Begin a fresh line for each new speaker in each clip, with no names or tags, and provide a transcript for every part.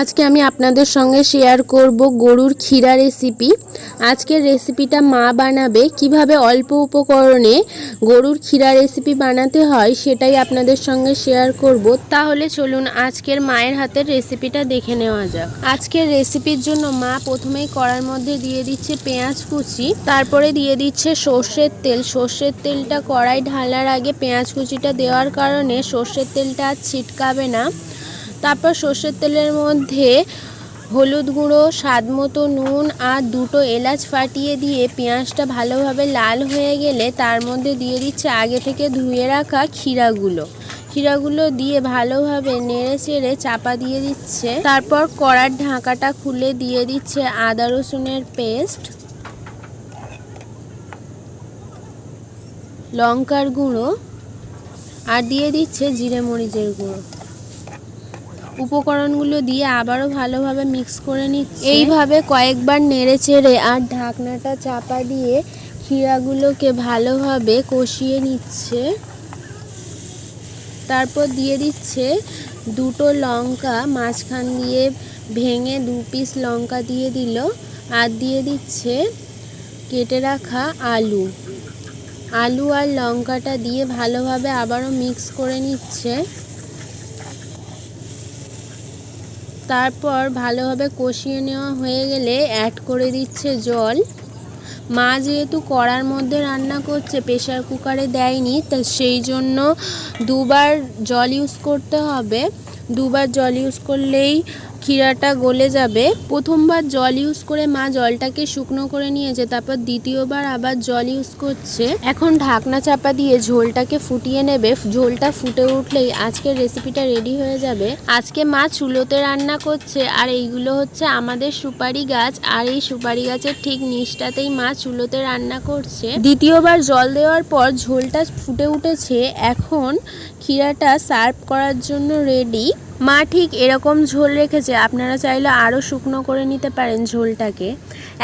আজকে আমি আপনাদের সঙ্গে শেয়ার করব গরুর ক্ষীরা রেসিপি আজকের রেসিপিটা মা বানাবে। কীভাবে অল্প উপকরণে গরুর ক্ষীরা রেসিপি বানাতে হয় সেটাই আপনাদের সঙ্গে শেয়ার করব। তাহলে চলুন আজকের মায়ের হাতের রেসিপিটা দেখে নেওয়া যাক। আজকের রেসিপির জন্য মা প্রথমেই কড়ার মধ্যে দিয়ে দিচ্ছে পেঁয়াজ কুচি, তারপরে দিয়ে দিচ্ছে সর্ষের তেল। সর্ষের তেলটা কড়াই ঢালার আগে পেঁয়াজ কুচিটা দেওয়ার কারণে সর্ষের তেলটা আর ছিটকাবে না। তারপর সর্ষের তেলের মধ্যে হলুদ গুঁড়ো, স্বাদ মতো নুন আর দুটো এলাচ ফাটিয়ে দিয়ে পেঁয়াজটা ভালোভাবে লাল হয়ে গেলে তার মধ্যে দিয়ে দিচ্ছে আগে থেকে ধুয়ে রাখা ক্ষীরাগুলো। ক্ষীরাগুলো দিয়ে ভালোভাবে নেড়ে চেড়ে চাপা দিয়ে দিচ্ছে। তারপর কড়ার ঢাকাটা খুলে দিয়ে দিচ্ছে আদা রসুনের পেস্ট। লঙ্কার গুঁড়ো। আর দিয়ে দিচ্ছে জিরে মরিচের গুঁড়ো। উপকরণগুলো দিয়ে আবারও ভালোভাবে মিক্স করে নিচ্ছে। এইভাবে কয়েকবার নেড়ে চেড়ে আর ঢাকনাটা চাপা দিয়ে ক্ষীরাগুলোকে ভালোভাবে কষিয়ে নিচ্ছে। তারপর দিয়ে দিচ্ছে দুটো লঙ্কা, মাঝখান দিয়ে ভেঙে দু পিস লঙ্কা দিয়ে দিল আর দিয়ে দিচ্ছে কেটে রাখা আলু। আলু আর লঙ্কাটা দিয়ে ভালোভাবে আবারও মিক্স করে নিচ্ছে। তারপর ভালোভাবে কষিয়ে নেওয়া হয়ে গেলে অ্যাড করে দিচ্ছে জল। মা যেহেতু কড়ার মধ্যে রান্না করছে প্রেশার কুকারে দেয়নি তা সেই জন্য দুবার জল ইউজ করতে হবে। দুবার জল ইউজ করলেই ক্ষীরাটা গলে যাবে, প্রথমবার জল ইউজ করে মা জলটাকে শুকনো করে নিয়েছে, তারপর দ্বিতীয়বার আবার জল ইউজ করছে। এখন ঢাকনা চাপা দিয়ে ঝোলটাকে ফুটিয়ে নেবে, ঝোলটা ফুটে উঠলেই আজকের রেসিপিটা রেডি হয়ে যাবে। আজকে মা চুলোতে রান্না করছে, আর এইগুলো হচ্ছে আমাদের সুপারি গাছ, আর এই সুপারি গাছের ঠিক নিচটাতেই মা চুলোতে রান্না করছে। দ্বিতীয়বার জল দেওয়ার পর ঝোলটা ফুটে উঠেছে, এখন ক্ষীরাটা সার্ভ করার জন্য রেডি মা ঠিক এরকম ঝোল রেখেছে, আপনারা চাইলে আরও শুকনো করে নিতে পারেন ঝোলটাকে।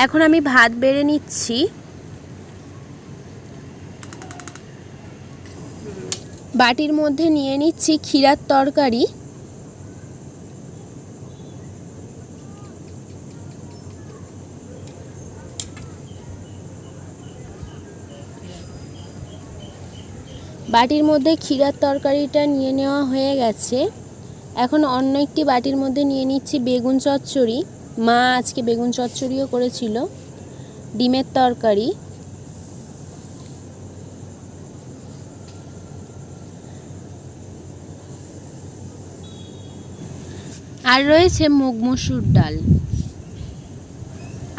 এখন আমি ভাত বেড়ে নিচ্ছি। বাটির মধ্যে নিয়ে নিচ্ছি ক্ষীরার তরকারি। বাটির মধ্যে ক্ষীরার তরকারিটা নিয়ে নেওয়া হয়ে গেছে। এখন অন্য একটি বাটির মধ্যে নিয়ে নিচ্ছি বেগুন চচ্চড়ি। মা আজকে বেগুন চচ্চড়িও করেছিল। ডিমের তরকারি। আর রয়েছে মুগ মসুর ডাল।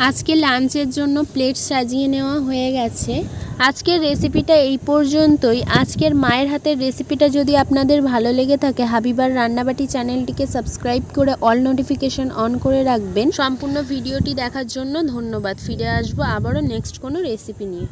আজকে লাঞ্চের জন্য প্লেট সাজিয়ে নেওয়া হয়ে গেছে। আজকের রেসিপিটা এই পর্যন্তই। আজকের মায়ের হাতের রেসিপিটা যদি আপনাদের ভালো লেগে থাকে, হাবিবার রান্নাবাটি চ্যানেলটিকে সাবস্ক্রাইব করে অল নোটিফিকেশন অন করে রাখবেন। সম্পূর্ণ ভিডিওটি দেখার জন্য ধন্যবাদ। ফিরে আসব আবারও নেক্সট কোনো রেসিপি নিয়ে।